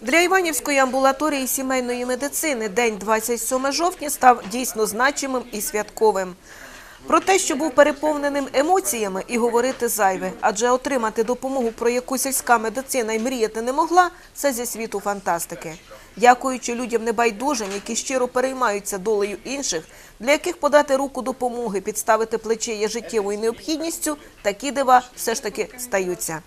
Для Іванівської амбулаторії сімейної медицини день 27 жовтня став дійсно значимим і святковим. Про те, що був переповненим емоціями, і говорити зайве, адже отримати допомогу, про яку сільська медицина й мріяти не могла, це зі світу фантастики. Дякуючи людям небайдужим, які щиро переймаються долею інших, для яких подати руку допомоги, підставити плече є життєвою необхідністю, такі дива все ж таки стаються.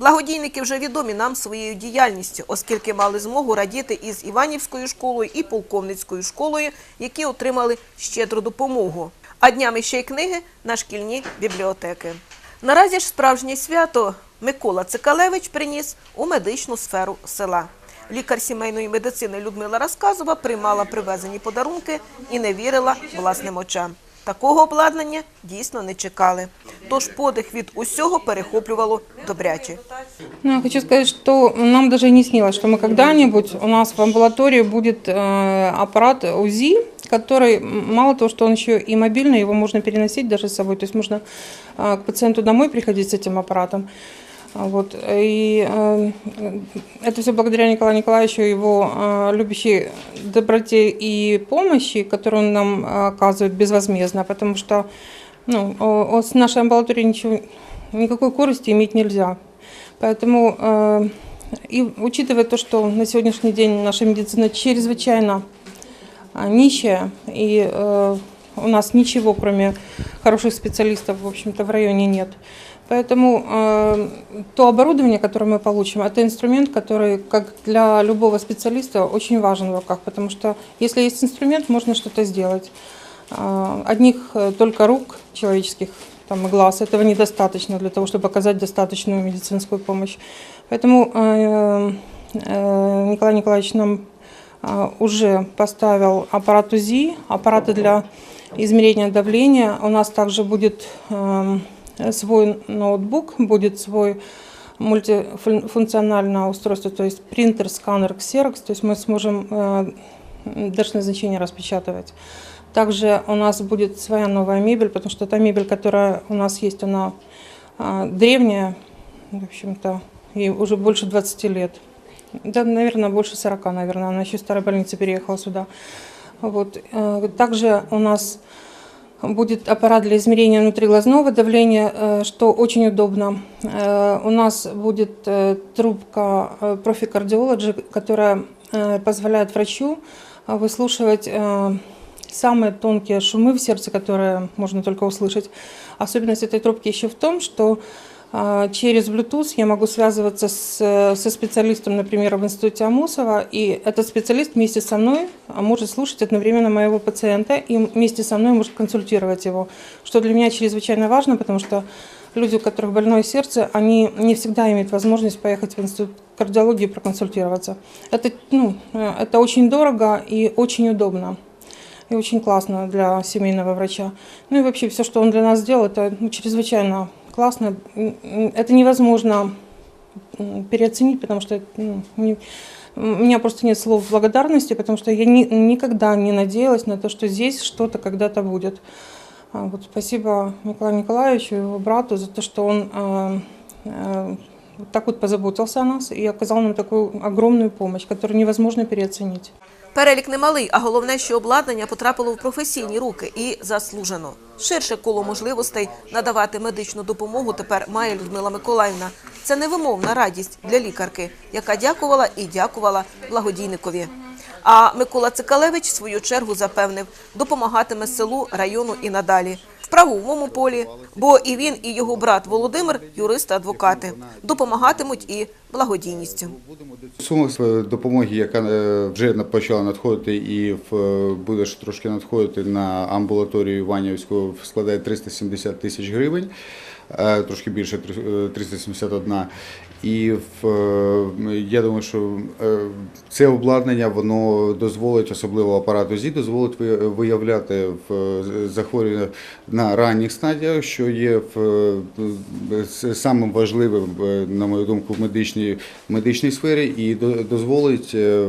Благодійники вже відомі нам своєю діяльністю, оскільки мали змогу радіти із Іванівською школою і полковницькою школою, які отримали щедру допомогу. А днями ще й книги на шкільні бібліотеки. Наразі ж справжнє свято Микола Цикалевич приніс у медичну сферу села. Лікар сімейної медицини Людмила Розказова приймала привезені подарунки і не вірила власним очам. Такого обладнання дійсно не чекали. Тож подих від усього перехоплювало добряче. Ну, я хочу сказать, что нам даже и не снилось, что мы когда-нибудь у нас в амбулатории будет э, аппарат УЗИ, который м, мало того, что он еще и мобильный, его можно переносить даже с собой, то есть можно э, к пациенту домой приходить с этим аппаратом. А Вот. И э, это все благодаря Николаю Николаевичу, его э, любящей доброте и помощи, которую он нам э, оказывает безвозмездно, потому что ну, о- о- с нашей амбулатории ничего, никакой корости иметь нельзя. Поэтому, э, и учитывая то, что на сегодняшний день наша медицина чрезвычайно а, нищая, и э, у нас ничего, кроме хороших специалистов, в общем-то, в районе нет. Поэтому э, то оборудование, которое мы получим, это инструмент, который, как для любого специалиста, очень важен в руках, потому что если есть инструмент, можно что-то сделать. А, Одних э, только рук человеческих там, и глаз этого недостаточно для того, чтобы оказать достаточную медицинскую помощь. Поэтому э, э, Николай Николаевич нам уже поставил аппарат УЗИ, аппараты для измерения давления. У нас также будет эм, свой ноутбук, будет свой мультифункциональное устройство, то есть принтер, сканер, ксерокс, то есть мы сможем э, дашное значение распечатывать. Также у нас будет своя новая мебель, потому что та мебель, которая у нас есть, она а, древняя, в общем-то, ей уже больше 20 лет. Да, наверное, больше 40, наверное. Она еще из старой больницы переехала сюда. Вот. э, Также у нас будет аппарат для измерения внутриглазного давления, э, что очень удобно. Э, У нас будет э, трубка э, профикардиологи, которая э, позволяет врачу э, выслушивать э, самые тонкие шумы в сердце, которые можно только услышать. Особенность этой трубки еще в том, что а, через Bluetooth я могу связываться с, со специалистом, например, в институте Амусова, и этот специалист вместе со мной а, может слушать одновременно моего пациента и вместе со мной может консультировать его, что для меня чрезвычайно важно, потому что люди, у которых больное сердце, они не всегда имеют возможность поехать в институт кардиологии проконсультироваться. Это, ну, э, это очень дорого и очень удобно и очень классно для семейного врача. Ну и вообще все, что он для нас сделал, это ну, чрезвычайно классно. Это невозможно переоценить, потому что ну, не- у меня просто нет слов благодарности, потому что я ни- никогда не надеялась на то, что здесь что-то когда-то будет. А Вот спасибо Николаю Николаевичу и его брату за то, что он э, э, вот так вот позаботился о нас и оказал нам такую огромную помощь, которую невозможно переоценить. Перелік немалий, а головне, що обладнання потрапило в професійні руки і заслужено. Ширше коло можливостей надавати медичну допомогу тепер має Людмила Миколаївна. Це невимовна радість для лікарки, яка дякувала і дякувала благодійникові. А Микола Цикалевич в свою чергу запевнив, допомагатиме селу, району і надалі. Правовому полі, бо і він, і його брат Володимир юристи-адвокати, допомагатимуть і благодійністю. Сума допомоги, яка е, вже почала надходити і е, буде трошки надходити на амбулаторію Іванівську, складає 370 тисяч гривень, трошки більше е, 371. І в, е, я думаю, що е, це обладнання воно дозволить, особливо апарат УЗІ, дозволить виявляти в е, захворювання на ранніх стадіях, що є в, е, самим важливим, е, на мою думку, в медичній, медичній сфері, і до- дозволить е,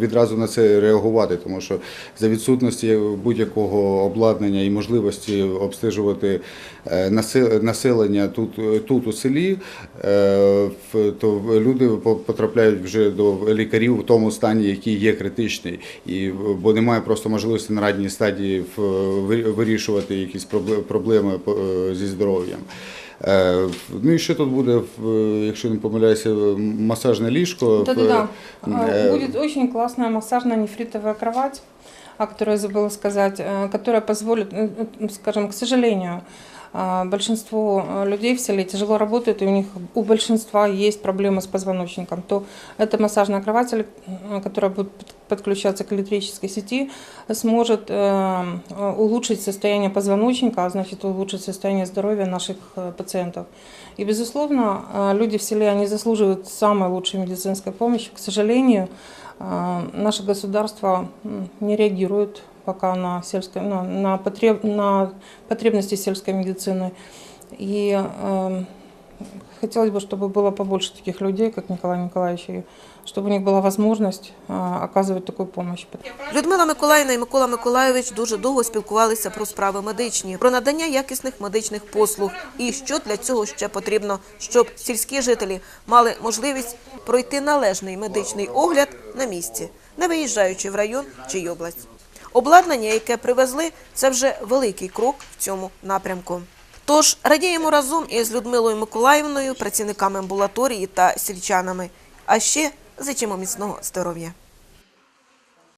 відразу на це реагувати, тому що за відсутності будь-якого обладнання і можливості обстежувати е, насе- населення тут, тут у селі, е, в- то люди по- потрапляють вже до лікарів в тому стані, який є критичний, і бо немає просто можливості на ранній стадії в- ви- вирішувати якісь пробле- проблеми по- е, зі здоров'ям. Е, Ну і ще тут буде, в- якщо не помиляюся, масажне ліжко. Да-да-да. Э, А, Будет очень классная массажная нефритовая кровать, о которой я забыла сказать, э, которая позволит, э, э, скажем, к сожалению, а, большинство э, людей в селе тяжело работают, и у них у большинства есть проблемы с позвоночником, то эта массажная кровать, э, которая будет под- подключаться к электрической сети, сможет э, улучшить состояние позвоночника, а значит улучшить состояние здоровья наших пациентов. И, безусловно, люди в селе, они заслуживают самой лучшей медицинской помощи. К сожалению, наше государство не реагирует пока на, сельское, на, на, потреб, на потребности сельской медицины. И э, хотелось бы, чтобы было побольше таких людей, как Николай Николаевич, и чтобы у них была возможность э, оказывать такую помощь. Людмила Миколаївна і Микола Миколайович дуже довго спілкувалися про справи медичні, про надання якісних медичних послуг і що для цього ще потрібно, щоб сільські жителі мали можливість пройти належний медичний огляд на місці, не виїжджаючи в район чи й область. Обладнання, яке привезли, це вже великий крок в цьому напрямку. Тож радіємо разом із Людмилою Миколаївною, працівниками амбулаторії та сільчанами. А ще зичимо міцного здоров'я.